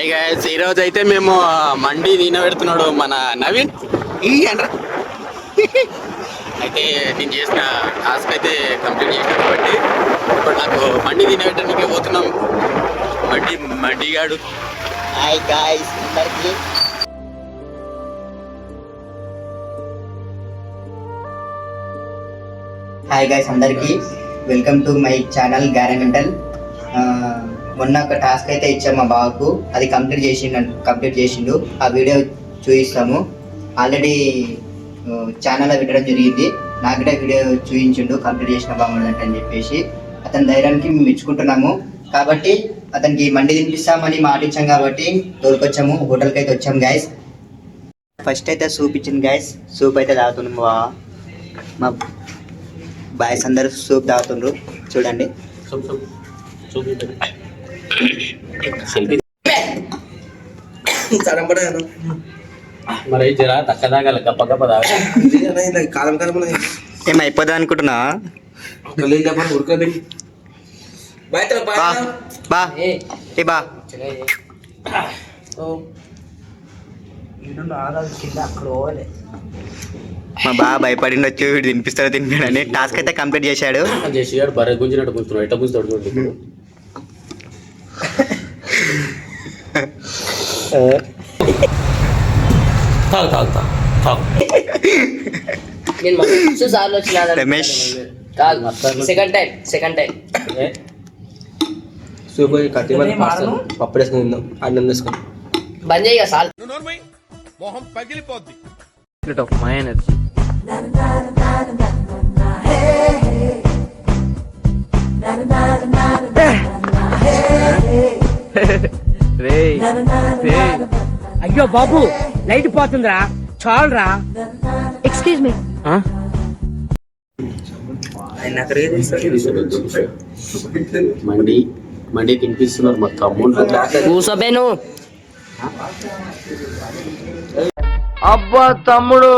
Hi guys ఈ రోజు అయితే మేము మండి తినబెడుతున్నాడు మన నవీన్. ఈ అండ్రా అయితే నేను చేసిన టాస్క్ అయితే కంప్లీట్ చేసిన కాబట్టి ఇప్పుడు నాకు మండి తినబెట్టడానికి పోతున్నాం. మండి మండిగాడు హాయ్ గాయస్ అందరికీ. హాయ్ గాయస్ అందరికీ. వెల్కమ్ టు మై ఛానల్ గ్యారెంటల్ మొన్న ఒక టాస్క్ అయితే ఇచ్చాం మా బాబుకు అది కంప్లీట్ చేసిండు కంప్లీట్ చేసిండు. ఆ వీడియో చూపిస్తాము. ఆల్రెడీ ఛానల్లో పెట్టడం జరిగింది. నాకుడే వీడియో చూపించిండు కంప్లీట్ చేసిన బాగుండదంట అని చెప్పేసి. అతని ధైర్యానికి మేము మెచ్చుకుంటున్నాము. కాబట్టి అతనికి మండి తినిపిస్తామని మాట ఇచ్చాం కాబట్టి తోలుకొచ్చాము. హోటల్కి అయితే వచ్చాం గైస్ ఫస్ట్ అయితే సూప్ ఇచ్చింది గైస్ సూప్ అయితే తాగుతున్నాం మా మా బాయ్స్ అందరూ సూప్ తాగుతుండ్రు. చూడండి. మరి జరా తక్క తాగాల గప్ప గప్ప తాగాలి. కాలం కాలం ఏం అయిపోదా అనుకుంటున్నా. బయట బా. బా. ఏ. బా. మా బా భయపడిండొచ్చు వీడు తినిపిస్తాడో తినిపించడని టాస్క్ అయితే కంప్లీట్ చేశాడు. గారు బర్రె గుంజినట్టు కూర్చున్నాడు ఎట్లా కూర్చున్నాడు చూడండి ఇప్పుడు. తాగు తాగు తాగు తాగు నేను మస్తు సార్లు వచ్చిన రమేష్. కాదు second time second time soup కత్తి మన పార్సల్ పప్పు వేసుకుని తిందాం అన్నం వేసుకొని బంద్ చేయ సాల్ అయ్యో బాబు లైట్ పోతుందిరా. చాలరా. ఎక్స్క్యూజ్ మీ మండి మండి తినిపిస్తున్నారు మా తమ్ముడు కూసోబేను. అబ్బా తమ్ముడు.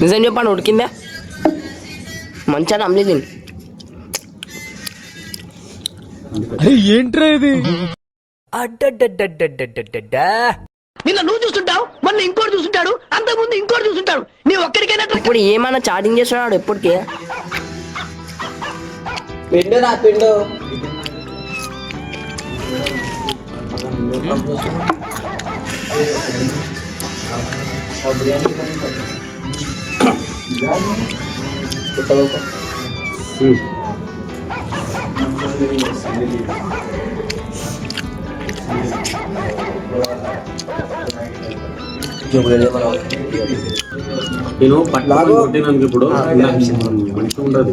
నిజం చెప్పాను ఉడికిందా? మంచిగా నమ్మి తిని నిన్న నువ్వు చూస్తుంటావు మొన్న ఇంకోటి చూస్తుంటాడు అంత ముందు ఇంకోటి చూస్తుంటాడు. నీ ఒక్కడికైనా ఇప్పుడు ఏమైనా చాటింగ్ చేస్తున్నాడు ఎప్పటికే? పిండు నా పిండు. నేను పట్ల కొట్టినందుకు ఇప్పుడు మంచిగా ఉండదు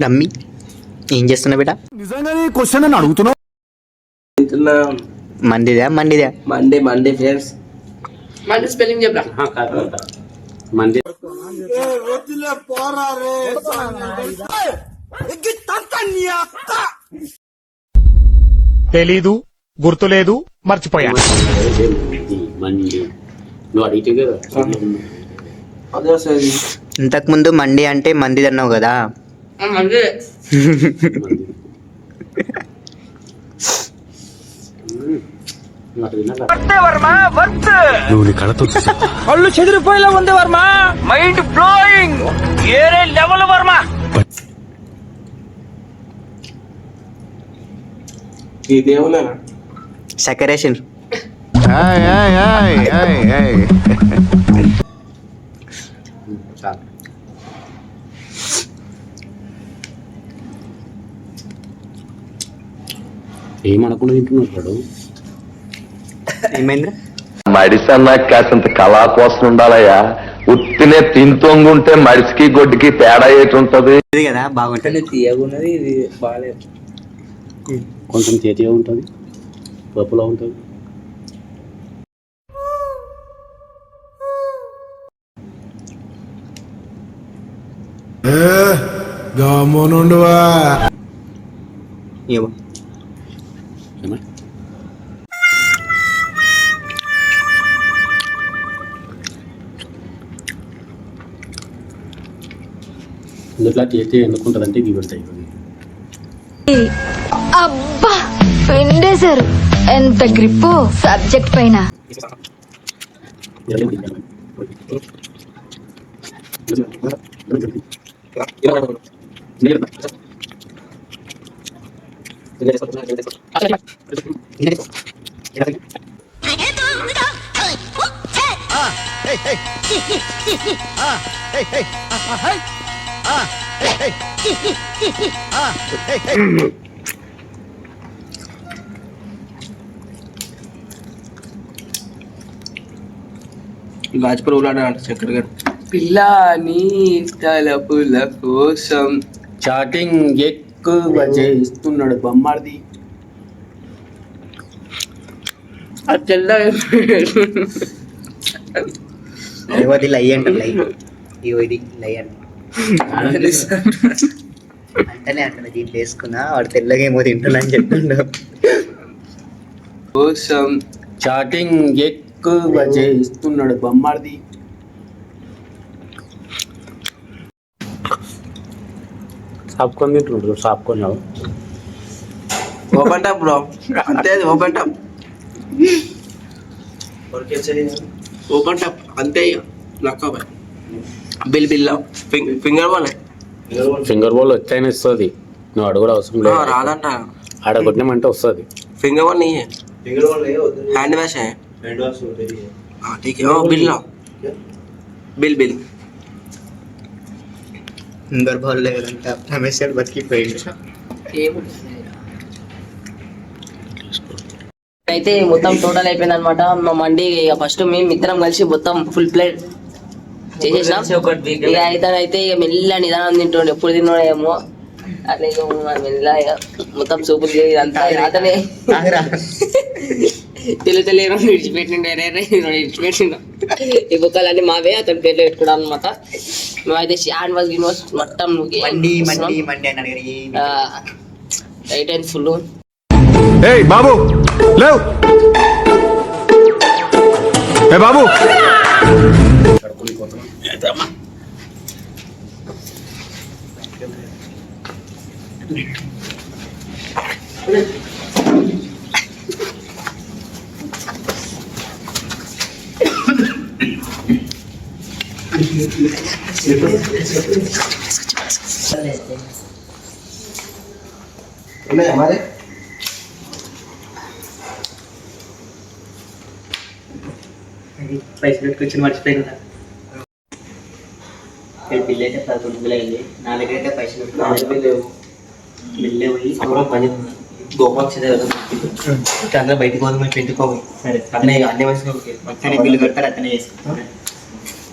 నమ్మి ఏం చేస్తున్నా బిడ్డ? క్వశ్చన్ అని అడుగుతున్నావు? మండిదా మండిదా? మండే మండే ఫ్రెండ్స్ మంచి స్పెల్లింగ్ చెప్పరా. ఆ, కాదు, కాదు. మంది తెలీదు గుర్తులేదు మర్చిపోయా ఇంతకు ముందు మండి అంటే మంది అన్నావు కదా. మంది. నువ్వు కళతో కళ్ళు చెదిరిపోయేలా ఉంది వర్మ. మైండ్ బ్లోయింగ్ ఏరే లెవెల్ వర్మ. ఇదేమన్నా సెకరేషన్ చాలు ఏమనకుండా తింటున్నాడు ఏమైందిరా మడిసన్నా కాసింత కళా కోసం ఉండాలయ్యా. ఉత్తినే తింతొంగుంటే మడిసికి గొడ్డుకి తేడా ఏటి ఉంటది ఇది కదా బాగుంటుంది. తీయగున్నది ఇది బాగాలేదు కొంచెం చేతిగా ఉంటుంది పప్పులో ఉంటుంది. ఏమా. ఇందులో చేతి ఎందుకుంటుందంటే ఇవి పెడతాయి అబ్బా పిండేశారు. ఎంత గ్రిప్పు సబ్జెక్ట్ పైన. గాజుపూర్ ఊలాడాడు చక్కెర గారు పిల్ల నీ తలపుల కోసం చాటింగ్ ఎక్కువ చేస్తున్నాడు బొమ్మాడిది. ఆ తెల్ల అది లై అంట లై. ఇగో ఇది లై అంట. అంటేనే అంటున్నా దీంట్లో వేసుకున్నా వాడు తెల్లగా ఏమో తింటున్నా అని కోసం చాటింగ్ ఎక్కువ చేస్తున్నాడు బొమ్మాడిది. సాపుకొని తింటుండ్రు సాపుకొని ఓపెన్ టాప్ బ్రో అంతే ఓపెన్ టాప్ ఓపెన్ టాప్ అంతే లక్క bill bill finger ball. Finger ball వచ్చాయని వస్తుంది. నువ్వు అడుగుడు అవసరం లేదు. రాదంట. ఆడ కొట్టినామంటే వస్తుంది. ఫింగర్ బాల్ నీ finger ball hand wash hand wash bill bill bill. గర్భాలు లేదంట బతికిపోయింది అయితే మొత్తం టోటల్ అయిపోయింది అనమాట మా మండి ఇక ఫస్ట్ మేము మిత్రం కలిసి మొత్తం ఫుల్ ప్లేట్ చేసేసాం ఇక అయితే అయితే ఇక మెల్ల నిదానం తింటుండే. ఎప్పుడు తిన్నాడేమో అట్లా ఇక మెల్ల మొత్తం సూపు అంతా అతనే తెలు తెలి రెండు విడిచిపెట్టిండు విడిచిపెట్టిండు. ఈ బుక్కలన్నీ మావే అతని పేర్లు పెట్టుకున్నాం అనమాట మేమైతే షాన్ వాజ్ గిన్ వాజ్ మొత్తం మండి మండి మండి అని అడిగారు ఏమి రైట్ అండ్ ఫుల్ ఏయ్ బాబు! లేవ్! ఏ బాబు! పైసలు పెట్టుకొచ్చి మర్చిపోయిందా బిల్ అయితే పదకొండు వేలు అయింది. నా దగ్గర అయితే పైసలు పెట్టుకోవాలి బిల్లే పోయి పని గోపాక్ష అందరూ బయటకు పోదు మేము పెట్టుకోవాలి సరే. అతనే అన్ని అతనే బిల్లు కడతారు అతనే చేసుకుంటారు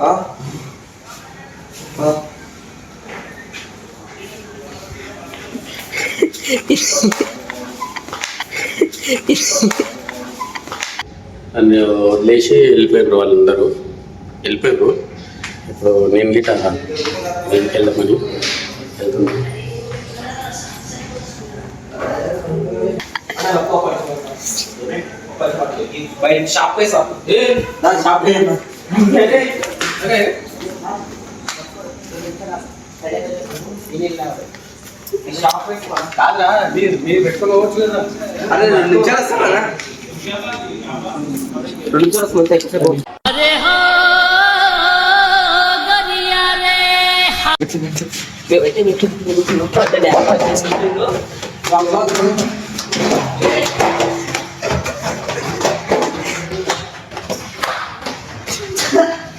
हाँ हाँ నన్ను వదిలేసి వెళ్ళిపోయారు వాళ్ళందరూ. వెళ్ళిపోయారు ఇప్పుడు నేను గిట ఇంటికి వెళ్దామని. వెళ్తున్నాను బయట షాప్ కేసా దాని షాప్ కాదా మీరు మీరు పెట్టుకోవచ్చు అదే రెండు నిమిషాలు వస్తారా రెండు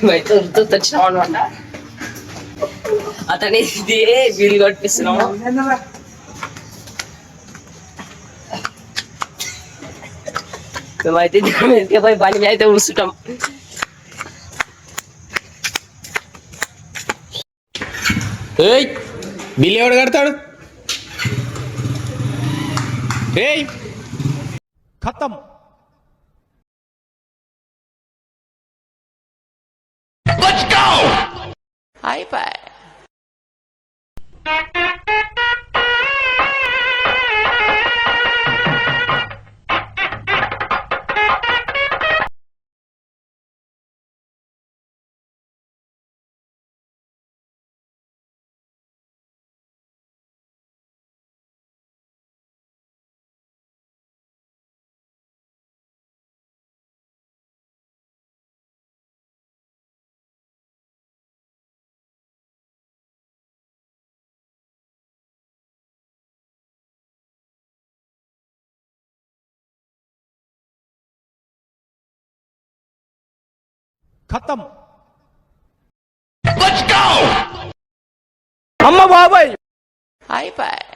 మేమైతే ఉరుతూ తెచ్చినాం అనమాట అతని ఇదే వీలు కట్టిస్తున్నాము. మేమైతే పోయి బండి మీద అయితే ఉరుస్తుంటాం ఏయ్ బిల్ ఎవడు కడతాడు? ఏయ్. ఖతం. iPad. ఖతం అమ్మ బాబాయ్ అయిపోయి